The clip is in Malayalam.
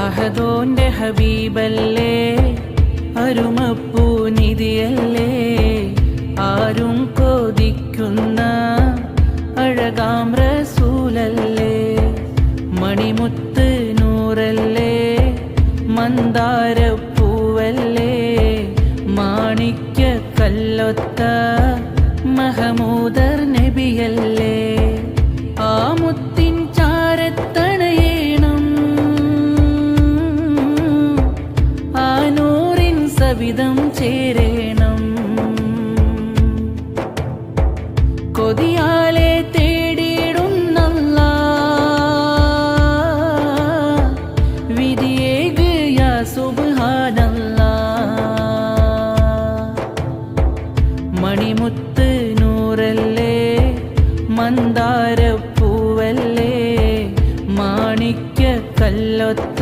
അഹദോന്റെ ഹബീബല്ലേ അരുമപ്പൂ നിധിയല്ലേ ആരും കൊതിക്കുന്ന അഴകാം റസൂലല്ലേ മണിമുത്ത് നൂറല്ലേ മന്ദാര പൂവല്ലേ മാണിക്യ കല്ലൊത്ത നബിയല്ലേ ജീവിതം ചേരേണം. കൊതിയാലെ തേടിയിടും നല്ല സുബാനല്ല മണിമുത്ത് നൂറല്ലേ മന്ദാരപ്പൂവല്ലേ മാണിക്യ കല്ലൊത്ത